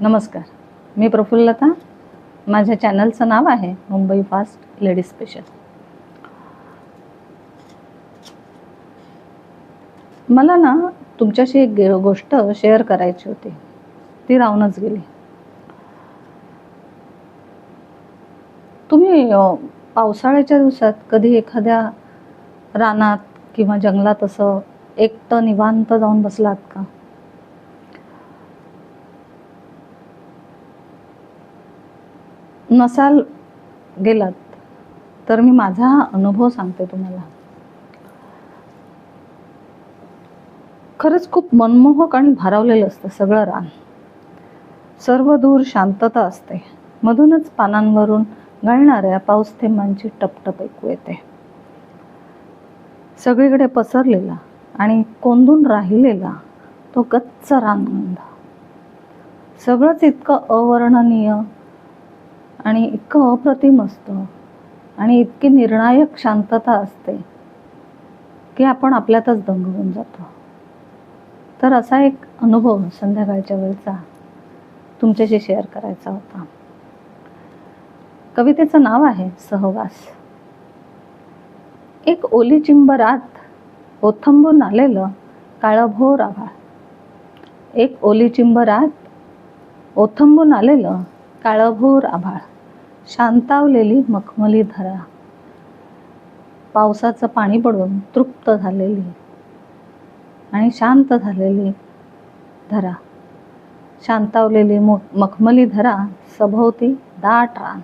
नमस्कार. मी प्रफुल्लता. माझ्या चॅनलचं नाव आहे मुंबई फास्ट लेडीज स्पेशल. मला ना तुमच्याशी एक गोष्ट शेअर करायची होती. ती राहूनच गेली. तुम्ही पावसाळ्याच्या दिवसात कधी एखाद्या रानात किंवा जंगलात असं एकटं निवांत जाऊन बसलात का? नसाल गेलात तर मी माझा हा अनुभव सांगते तुम्हाला. खरंच खूप मनमोहक आणि भारावलेलं असतं सगळं रान. सर्व दूर शांतता असते. मधूनच पानांवरून गळणाऱ्या पाऊस थेंबांची टपटप ऐकू येते. सगळीकडे पसरलेला आणि कोंदून राहिलेला तो गच्च रानगंध. सगळंच इतकं अवर्णनीय आणि इतकं अप्रतिम असतं. आणि इतकी निर्णायक शांतता असते की आपण आपल्यातच दंग होऊन जातो. तर असा एक अनुभव संध्याकाळच्या वेळचा तुमच्याशी शेअर करायचा होता. कवितेचं नाव आहे सहवास. एक ओली चिंबरात ओथंबून आलेलं काळभोर आभाळ. एक ओली चिंबरात ओथंबून आलेलं काळभोर आभाळ. शांतावलेली मखमली धरा. पावसाचं पाणी पडून तृप्त झालेली आणि शांत झालेली धरा. शांतावलेली मो मखमली धरा सभोवती दाट रान.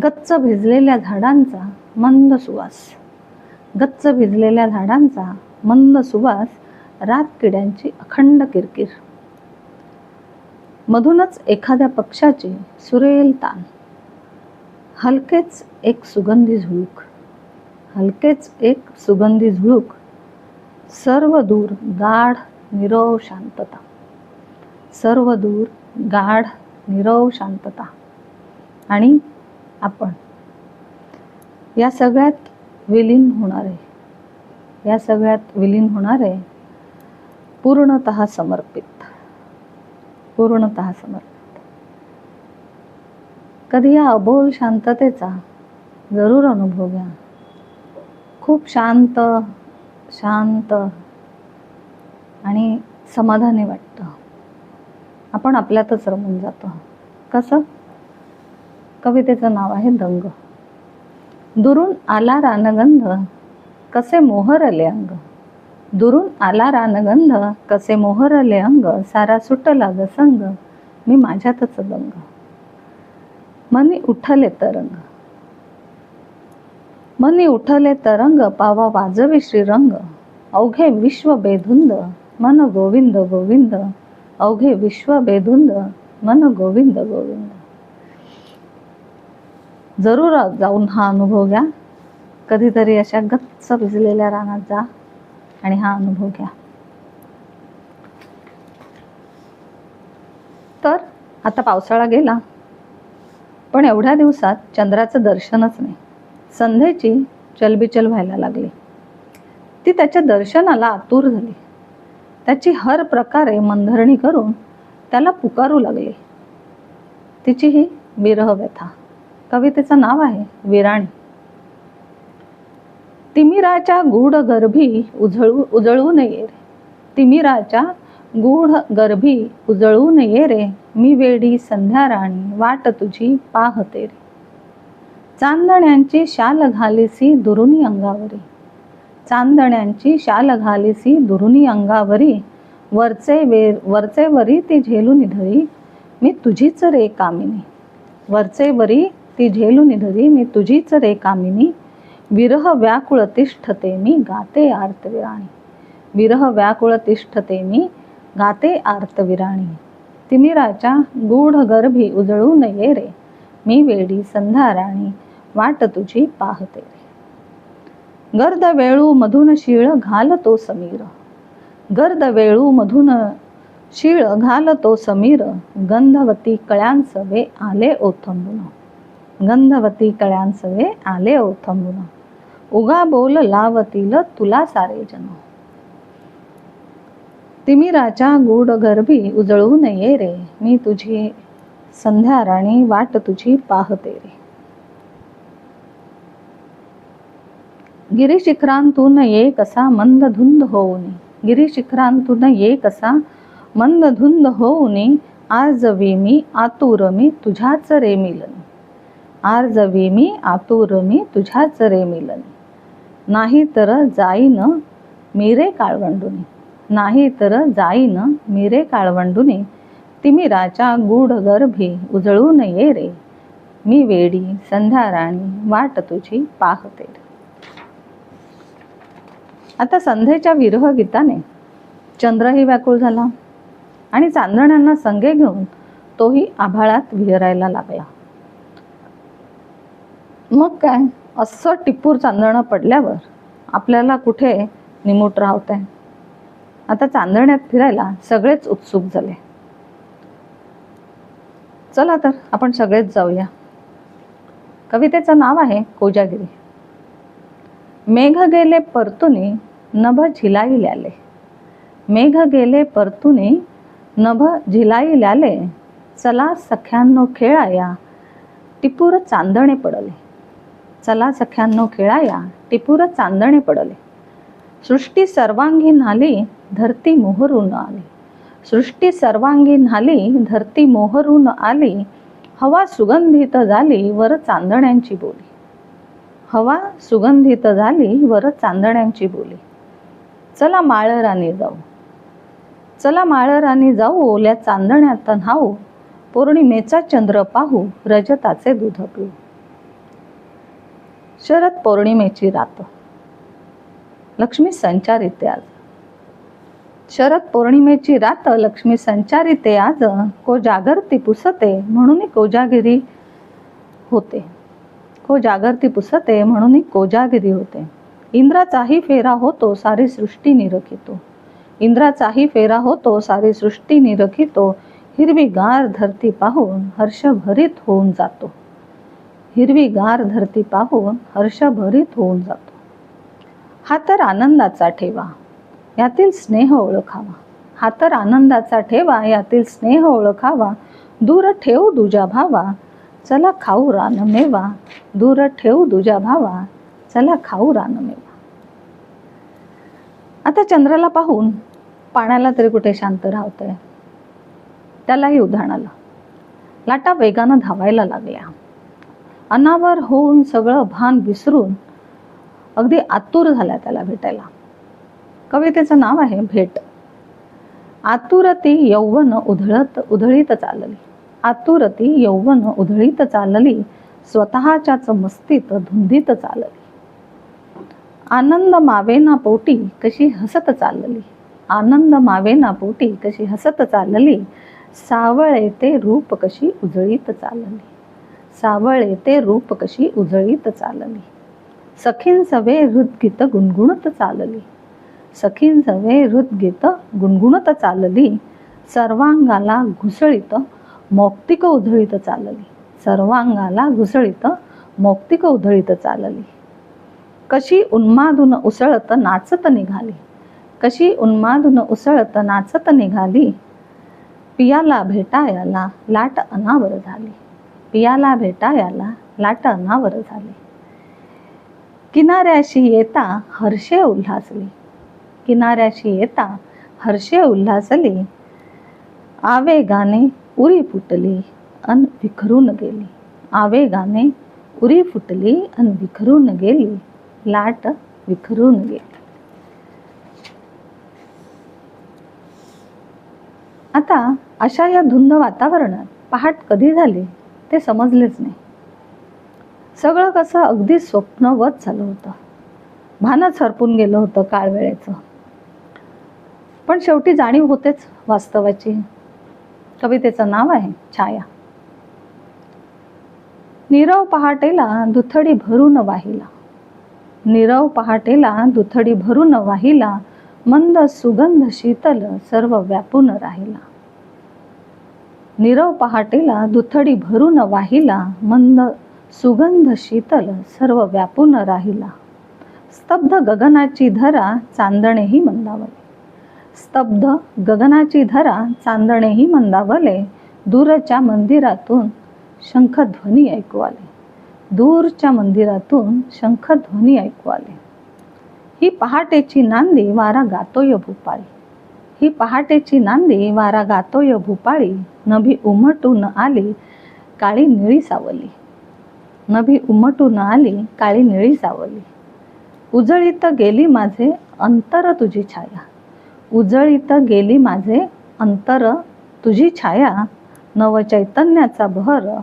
गच्च भिजलेल्या झाडांचा मंद सुवास. गच्च भिजलेल्या झाडांचा मंद सुवास. रात किड्यांची अखंड किरकिर. मधूनच एखाद्या पक्षाची सुरेल तान. हलकेच एक सुगंधी झुळूक. हलकेच एक सुगंधी झुळूक. सर्व दूर गाढ निरव शांतता. सर्व दूर गाढ निरव शांतता. आणि आपण. या सगळ्यात विलीन होणारे. या सगळ्यात विलीन होणारे पूर्णत समर्पित. पूर्णत समर्पित. कधी या अबोल शांततेचा जरूर अनुभव घ्या. खूप शांत शांत आणि समाधानी वाटतं. आपण आपल्यातच रमून जातो. कसं? कवितेचं नाव आहे दंग. दुरून आला रानगंध कसे मोहरले अंग. दुरून आला रानगंध कसे मोहरले अंग सारा सुटला ग संग. मी माझ्यातच दंग. मनी उठले तरंग. मनी उठले तरंग पावा वाजवी श्रीरंग. अवघे विश्व बेधुंद मन गोविंद गोविंद. अवघे विश्व बेधुंद मन गोविंद गोविंद. जरूर जाऊन हा अनुभव घ्या. कधीतरी अशा गच्च भिजलेल्या रानात जा. आणि हा अनुभव घ्या. तर आता पावसाळा गेला. पण एवढ्या दिवसात चंद्राचं दर्शनच नाही. संध्येची चलबिचल व्हायला लागली. ती त्याच्या दर्शनाला आतुर झाली. त्याची हर प्रकारे मंधरणी करून त्याला पुकारू लागली. तिची ही विरह व्यथा कवितेचं नाव आहे विराणी. तिमिराच्या गूढ गर्भी उजळू उजळू नये रे. तिमिराच्या गूढ गर्भी उजळू नये रे. मी वेडी संध्या राणी वाट तुझी पाहते रे. चांदण्यांची शाल घालीसी दुरुनी अंगावरी. चांदण्यांची शाल घालीसी दुरुनी अंगावरी. वरचे वेर वरचे वरी ती झेलू निधरी मी तुझीच रे कामिनी. वरचे वरी ती झेलू निधरी मी तुझीच रे कामिनी. विरह व्याकुळ तिष्ठते मी गाते आर्तविराणी. विरह व्याकुळ तिष्ठते मी गाते आर्तविराणी. तिमिराच्या गूढ गर्भी उजळू नये रे. मी वेडी संध्या राणी वाट तुझी पाहते रे. गर्द वेळू मधून शिळ घालतो समीर. गर्द वेळू मधून शिळ घालतो समीर. गंधवती कळ्यांसवे आले ओथंबून गंधवती कळ्यांसवे आले ओथंबून. उगा बोल लावतील तुला सारे जन तिमिराच्या गूढ गर्भी उजळून ये रे. मी तुझी संध्या राणी वाट तुझी पाहते रे. गिरिशिखरांतून ये कसा मंद धुंद होऊन गिरिशिखरांतून ये कसा मंद धुंद होऊन वी मी आतुर मी तुझ्याच रे मिलन. आर्जवी मी आतुर मी तुझ्याच रे मिलन नाही तर जाईन मिरे काळवंडुनी. नाही तर जाईन मिरे काळवंडुनी. तिमिराच्या गूढ गर्भी उजळून ये रे. मी वेडी संध्या राणी वाट तुझी पाहते आता संध्येच्या विरह गीताने चंद्रही व्याकुळ झाला आणि चांदण्यांना संगे घेऊन तोही आभाळात विहरायला लागला. मग काय? असं टिपूर चांदणं पडल्यावर आपल्याला कुठे निमूट राहत? आहे आता चांदण्यात फिरायला सगळेच उत्सुक झाले. चला तर आपण सगळेच जाऊया. कवितेचं नाव आहे कोजागिरी. मेघ गेले परतुनी नभ झिलाई ल्याले मेघ गेले परतुनी नभ झिलाई ल्याले चला सख्यांनो खेळाया टिपूर चांदणे पडले. चला सख्यांनो खेळाया टिपूर चांदणे पडले. सृष्टी सर्वांगी न्हाली धरती मोहरून आली. सृष्टी सर्वांगी न्हाली धरती मोहरून आली. हवा सुगंधित झाली वर चांदण्यांची बोली. हवा सुगंधित झाली वर चांदण्यांची बोली. चला माळरानी जाऊ. चला माळरानी जाऊ ओल्या चांदण्यात न्हाऊ. पौर्णिमेचा चंद्र पाहू रजताचे दूध पिऊ. शरद पौर्णिमेची रात. लक्ष्मी संचारिते आज. शरद पौर्णिमेची रात लक्ष्मी संचारिते आज. को जागरती पुसते म्हणून कोजागिरी होते. को जागरती पुसते म्हणून कोजागिरी होते. इंद्राचाही फेरा होतो सारी सृष्टी निरखितो. इंद्राचाही फेरा होतो सारी सृष्टी निरखितो. हिरवी गार धरती पाहून हर्षभरीत होऊन जातो. हिरवी गार धरती पाहून हर्षभरीत होऊन जातो. हा तर आनंदाचा ठेवा यातील स्नेह ओळखावा. हा तर आनंदाचा ठेवा यातील स्नेह ओळखावा. दूर ठेवू दुजा भावा चला खाऊ रान मेवा. दूर ठेवू दुजा भावा चला खाऊ रान मेवा. आता चंद्राला पाहून पाण्याला तरी कुठे शांत राहतंय? त्यालाही उधाण आलं लाटा वेगानं धावायला लागल्या. अनावर होऊन सगळं भान विसरून अगदी आतुर झाला त्याला भेटायला. कवितेचं नाव आहे भेट. आतुरती यौवन उधळत उधळीत चालली. आतुरती यौवन उधळीत चालली. स्वतःच्याच मस्तीत धुंदीत चालली. आनंद मावेना पोटी कशी हसत चालली. आनंद मावेना पोटी कशी हसत चालली. सावळे ते रूप कशी उजळीत चालली. सावळे ते रूप कशी उजळीत चालली. सखीन सवे हृदगीत गुणगुणत चालली. सखीन सवे हृदगीत गुणगुणत चालली. सर्वांगाला घुसळीत मौक्तिक उधळीत चालली. सर्वांगाला घुसळीत मौक्तिक उधळीत चालली. कशी उन्मादून उसळत नाचत निघाली. कशी उन्मादून उसळत नाचत निघाली. पियाला भेटायाला लाट अनावर झाली. पियाला भेटायाला लाट अनावर झाली. किनाऱ्याशी येता हर्षे उल्हासली. किनाऱ्याशी येता हर्षे उल्हासली. आवेगाने उरी फुटली अन विखरून गेली. आवेगाने उरी फुटली अन विखरून गेली. लाट विखरून गेली. आता अशा या धुंद वातावरणात पहाट कधी झाली? ते समजलेच नाही. सगळं कसं अगदी स्वप्नवत झालं होतं. भानच हरपून गेलं होतं काळ वेळेचं. पण शेवटी जाणीव होतेच वास्तवाची. कवितेचं नाव आहे छाया. नीरव पहाटेला दुथडी भरून वाहिला. नीरव पहाटेला दुथडी भरून वाहिला. मंद सुगंध शीतल सर्व व्यापून राहिला. नीरव पहाटेला दुथडी भरून वाहिला मंद सुगंध शीतल सर्व व्यापून राहिला. स्तब्ध गगनाची धरा चांदणेही मंदावले. स्तब्ध गगनाची धरा चांदणेही मंदावले. दूरच्या मंदिरातून शंखध्वनी ऐकू आले. दूरच्या मंदिरातून शंखध्वनी ऐकू आले. ही पहाटेची नांदी वारा गातोय भूपाळी. ही पहाटेची नांदी वारा गातोय भूपाळी. नभी उमटून आली काळी निळी सावली. नभी उमटून आली काळी निळी सावली. उजळीत गेली माझे अंतर तुझी छाया. उजळीत गेली माझे अंतर तुझी छाया. नवचैतन्याचा भर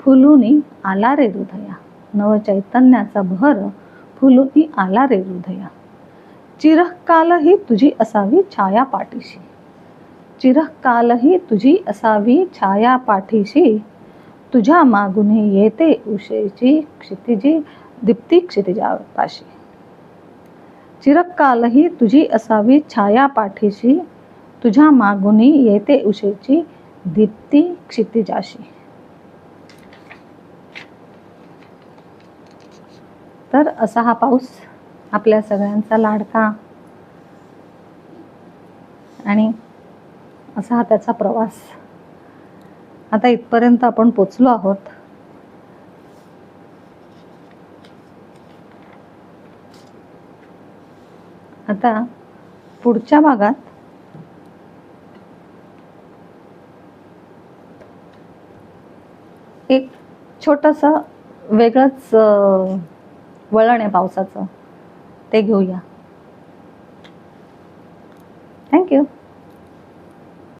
फुलूनी आला रे हृदया. नवचैतन्याचा भर फुलूनी आला रे हृदया. चिरकालही तुझी असावी छाया पाठीशी चिरकालही तुझी असावी छाया पाठीशी तुझ्या मागून येते उशेची क्षितिजी दीप्ती क्षितिजापाशी. चिरकालही तुझी असावी छाया पाठीशी तुझ्या मागुनी येते उशेची दीप्ती क्षितिजाशी. तर असा हा पाऊस आपल्या सगळ्यांचा लाडका. आणि असा हा त्याचा प्रवास. आता इथपर्यंत आपण पोचलो आहोत. आता पुढच्या भागात एक छोटंसं वेगळंच वळण आहे पावसाचं. ते घेऊया.